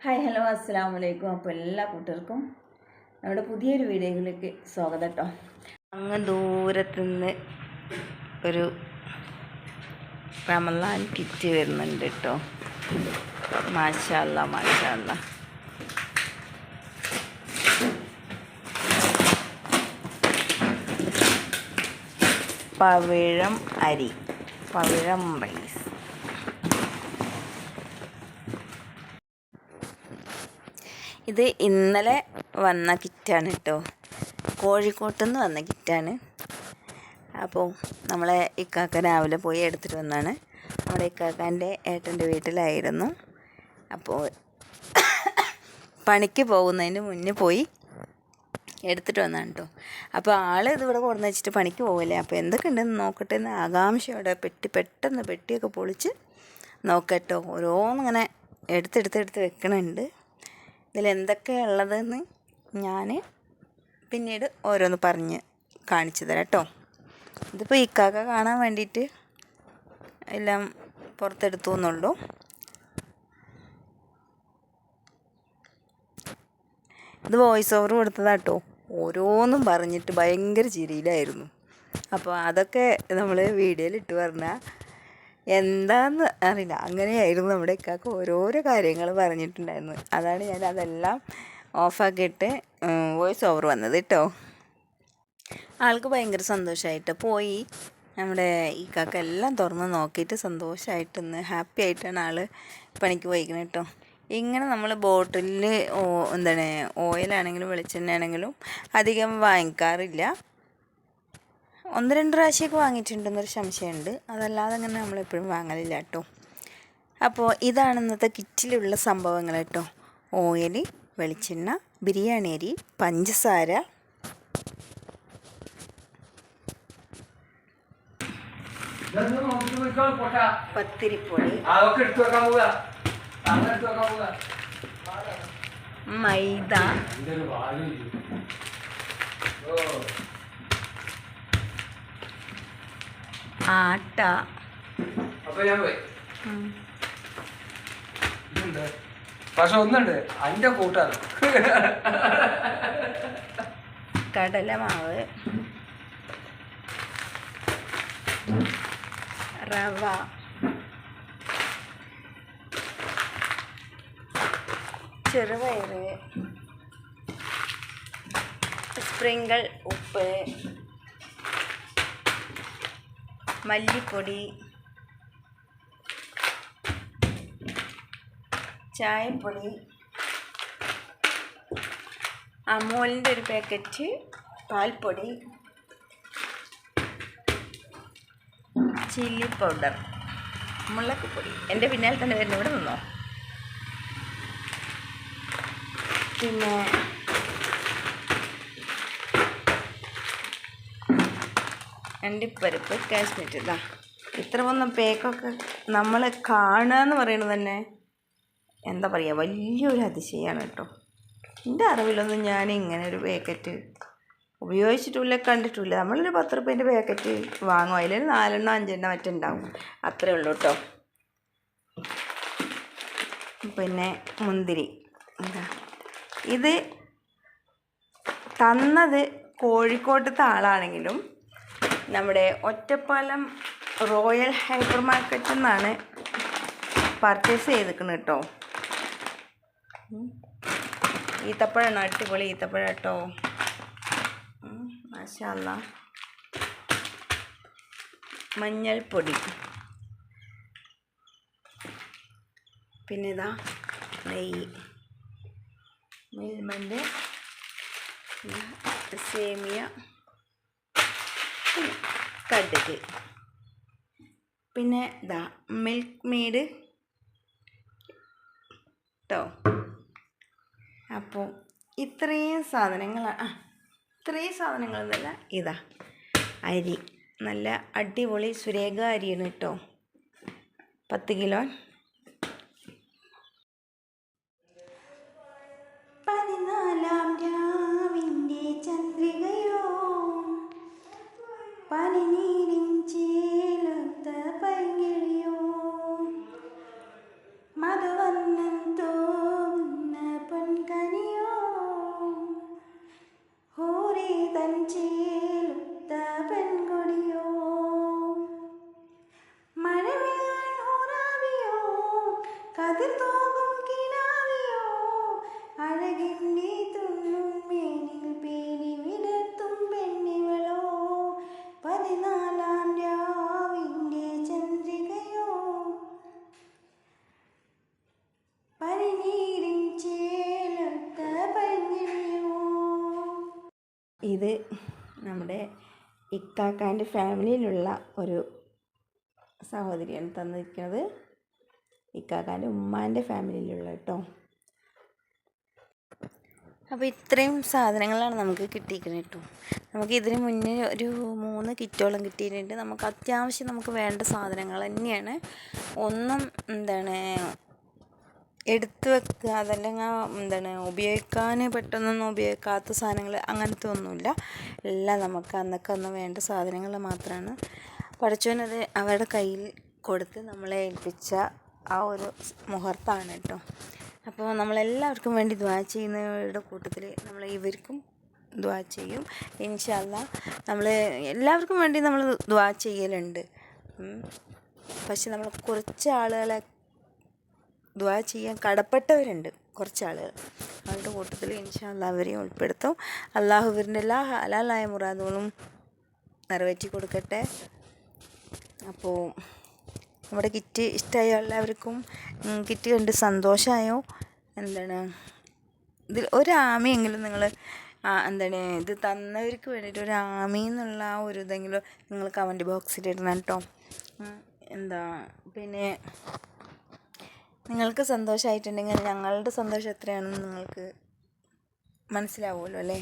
Hi hello അസ്സാം വലൈക്കും അപ്പോൾ എല്ലാ കൂട്ടർക്കും നമ്മുടെ പുതിയൊരു വീഡിയോയിലേക്ക് സ്വാഗതം കേട്ടോ അങ്ങ് ദൂരത്തുനിന്ന് ഒരു റമലാൻ കിറ്റ് വരുന്നുണ്ട് കേട്ടോ മാഷല്ല മാഷല്ല പവിഴം അരി പവിഴം റൈസ് ഇത് ഇന്നലെ വന്ന കിറ്റാണ് കേട്ടോ. കോഴിക്കോട്ട് നിന്ന് വന്ന കിറ്റാണ്. അപ്പോൾ നമ്മളെ ഇക്കാക്ക രാവിലെ പോയി എടുത്തിട്ട് വന്നാണ്. നമ്മുടെ ഇക്കാക്കാന്റെ ഏട്ടന്റെ വീട്ടിലായിരുന്നു. അപ്പോൾ പണിക്ക് പോകുന്നതിന് മുന്നേ പോയി എടുത്തിട്ട് വന്നാണ് കേട്ടോ. അപ്പോൾ ആൾ ഇതിവിടെ കൊടുന്ന് വെച്ചിട്ട് പണിക്ക് പോകില്ലേ അപ്പോൾ എന്തൊക്കെ ഉണ്ടെന്ന് നോക്കട്ടെ എന്ന് ആകാംക്ഷയോടെ പെട്ടി പെട്ടെന്ന് പെട്ടിയൊക്കെ പൊളിച്ച് നോക്കട്ടോ. ഓരോന്നിങ്ങനെ എടുത്തെടുത്ത് എടുത്ത് വെക്കണുണ്ട്. ഇതിൽ എന്തൊക്കെയാണ് ഉള്ളതെന്ന് ഞാൻ പിന്നീട് ഓരോന്ന് പറഞ്ഞ് കാണിച്ചു തരാം കേട്ടോ. ഇതിപ്പോൾ ഇക്കാക്ക കാണാൻ വേണ്ടിയിട്ട് എല്ലാം പുറത്തെടുത്തു എന്നുള്ളൂ. ഇത് വോയിസ് ഓവർ കൊടുത്തതാട്ടോ ഓരോന്നും പറഞ്ഞിട്ട് ഭയങ്കര ചിരിയിലായിരുന്നു. അപ്പോൾ അതൊക്കെ നമ്മൾ വീഡിയോയിൽ ഇട്ട് പറഞ്ഞാൽ എന്താന്ന് അറിയില്ല. അങ്ങനെയായിരുന്നു നമ്മുടെ ഇക്കാക്ക് ഓരോരോ കാര്യങ്ങൾ പറഞ്ഞിട്ടുണ്ടായിരുന്നു. അതാണ് ഞാൻ അതെല്ലാം ഓഫാക്കിയിട്ട് വോയിസ് ഓവർ വന്നത് കേട്ടോ. ആൾക്ക് ഭയങ്കര സന്തോഷമായിട്ട് പോയി. നമ്മുടെ ഈ കാക്ക എല്ലാം തുറന്ന് നോക്കിയിട്ട് സന്തോഷമായിട്ടൊന്ന് ഹാപ്പി ആയിട്ടാണ് ആൾ പണിക്ക് പോയിക്കുന്നത് കേട്ടോ. ഇങ്ങനെ നമ്മൾ ബോട്ടിലിൽ എന്താണ് ഓയിലാണെങ്കിലും വെളിച്ചെണ്ണ ആണെങ്കിലും അധികം വാങ്ങിക്കാറില്ല. ഒന്ന് രണ്ട് പ്രാവശ്യമൊക്കെ വാങ്ങിയിട്ടുണ്ടെന്നൊരു സംശയമുണ്ട്. അതല്ലാതെ അങ്ങനെ നമ്മളെപ്പോഴും വാങ്ങലില്ല കേട്ടോ. അപ്പോൾ ഇതാണ് ഇന്നത്തെ കിറ്റിലുള്ള സംഭവങ്ങൾ കേട്ടോ. ഓയിൽ വെളിച്ചെണ്ണ ബിരിയാണി അരി പഞ്ചസാര. പത്തിരിപ്പൊടി. അതൊക്കെ ആട്ട. പക്ഷെ ഒന്നുണ്ട്. അന്റെ കൂട്ടാണ്. കടലമാവ്. റവ. ചെറുപയർ സ്പ്രിങ്കിൾ ഉപ്പ്. മല്ലിപ്പൊടി ചായപ്പൊടി അമൂലിന്റെ ഒരു പാക്കറ്റ് പാൽപ്പൊടി ചില്ലി പൗഡർ മുളക് പൊടി. എന്റെ പിന്നാലെ തന്നെ വരുന്ന ഇവിടെ നിന്നോ? പിന്നെ അണ്ടിപ്പരിപ്പ് കാശ്മീർ ഇതാ ഇത്ര വന്ന പേക്കൊക്കെ നമ്മൾ കാണുക എന്ന് പറയുന്നത് തന്നെ എന്താ പറയുക വലിയൊരു അതിശയമാണ് കേട്ടോ. എന്റെ അറിവിലൊന്നും ഞാൻ ഇങ്ങനെ ഒരു പാക്കറ്റ് ഉപയോഗിച്ചിട്ടില്ല കണ്ടിട്ടില്ല. നമ്മളൊരു പത്ത് റുപ്യേന്റെ പാക്കറ്റ് വാങ്ങും. അതിൽ നാലെണ്ണോ അഞ്ചെണ്ണോ മറ്റുണ്ടാവും. അത്രേ ഉള്ളൂ കേട്ടോ. പിന്നെ മുന്തിരി. എന്താ ഇത് തന്നത് കോഴിക്കോട്ടത്തെ ആളാണെങ്കിലും നമ്മുടെ ഒറ്റപ്പാലം റോയൽ ഹൈപ്പർ മാർക്കറ്റിൽ നിന്നാണ് പർച്ചേസ് ചെയ്തിരിക്കുന്നത് കേട്ടോ. ഈത്തപ്പഴമാണ് അടിപൊളി ഈത്തപ്പഴം കേട്ടോ. മാഷല്ല മഞ്ഞൾപ്പൊടി. പിന്നെ ഇതാ നെയ്യ് മിൽമന്റെ സേമിയ. കടുക്. പിന്നെ ഇതാ മിൽക്ക് മെയ്ഡ് കേട്ടോ അപ്പോൾ ഇത്രയും സാധനങ്ങൾ ആ ഇത്രയും സാധനങ്ങൾ എന്നല്ല ഇതാ. അരി. നല്ല അടിപൊളി സുരേഖ അരിയാണ് കേട്ടോ പത്ത് കിലോ. പതിനാലാം രാവിന്റെ ചന്ദ്രികയോ പനിനീരിൻ ചേലൊത്ത പതിനാലാം രാവിന്റെ ചന്ദ്രികയോ പരിനീരിൻ ചേലത്ത പരിഞ്ഞോ ഇത് നമ്മുടെ ഇക്കാക്കാന്റെ ഫാമിലിയിലുള്ള ഒരു സഹോദരിയാണ് തന്നിരിക്കുന്നത്. ഇക്കാക്കാന്റെ ഉമ്മാന്റെ ഫാമിലിയിലുള്ള കേട്ടോ. അപ്പോൾ ഇത്രയും സാധനങ്ങളാണ് നമുക്ക് കിട്ടിയിരിക്കുന്നത് കേട്ടോ. നമുക്ക് ഇതിന് മുന്നേ ഒരു മൂന്ന് കിറ്റോളം കിട്ടിയിട്ടുണ്ട്. നമുക്ക് അത്യാവശ്യം നമുക്ക് വേണ്ട സാധനങ്ങൾ തന്നെയാണ്. ഒന്നും എന്താണ് എടുത്തു വെക്കുക അതല്ലെങ്കിൽ എന്താണ് ഉപയോഗിക്കാൻ പെട്ടെന്നൊന്നും ഉപയോഗിക്കാത്ത സാധനങ്ങൾ അങ്ങനത്തെ ഒന്നുമില്ല. എല്ലാം നമുക്ക് അന്നൊക്കെ അന്ന് വേണ്ട സാധനങ്ങൾ മാത്രമാണ്. പഠിച്ചവനത് അവരുടെ കയ്യിൽ കൊടുത്ത് നമ്മളെ ഏൽപ്പിച്ച ആ ഒരു മുഹൂർത്തമാണ് കേട്ടോ. അപ്പോൾ നമ്മളെല്ലാവർക്കും വേണ്ടി ദ്വാ ചെയ്യുന്നവരുടെ കൂട്ടത്തിൽ നമ്മൾ ഇവർക്കും ദ്വാ ചെയ്യും. ഇൻഷല്ല നമ്മൾ എല്ലാവർക്കും വേണ്ടി നമ്മൾ ദ്വാ ചെയ്യലുണ്ട്. പക്ഷെ നമ്മൾ കുറച്ച് ആളുകളെ ദ്വാ ചെയ്യാൻ കടപ്പെട്ടവരുണ്ട് കുറച്ച് ആളുകൾ. അവരുടെ കൂട്ടത്തിൽ ഇൻഷല്ല അവരെയും ഉൾപ്പെടുത്തും. അള്ളാഹുവിന്റെ എല്ലാ ഹലാലായ മുറാദുകളും നിറവേറ്റി കൊടുക്കട്ടെ. അപ്പോൾ നമ്മുടെ കിറ്റ് ഇഷ്ടമായ എല്ലാവർക്കും കിറ്റ് കണ്ട് സന്തോഷമായോ എന്താണ്? ഇതിൽ ഒരു ആമയെങ്കിലും നിങ്ങൾ എന്താണ് ഇത് തന്നവർക്ക് വേണ്ടിയിട്ട് ഒരു ആമയെന്നുള്ള ആ ഒരു ഇതെങ്കിലും നിങ്ങൾ കമന്റ് ബോക്സിൽ ഇടണം കേട്ടോ. എന്താ പിന്നെ നിങ്ങൾക്ക് സന്തോഷമായിട്ടുണ്ടെങ്കിൽ ഞങ്ങളുടെ സന്തോഷം എത്രയാണെന്ന് നിങ്ങൾക്ക് മനസ്സിലാവുമല്ലോ അല്ലേ?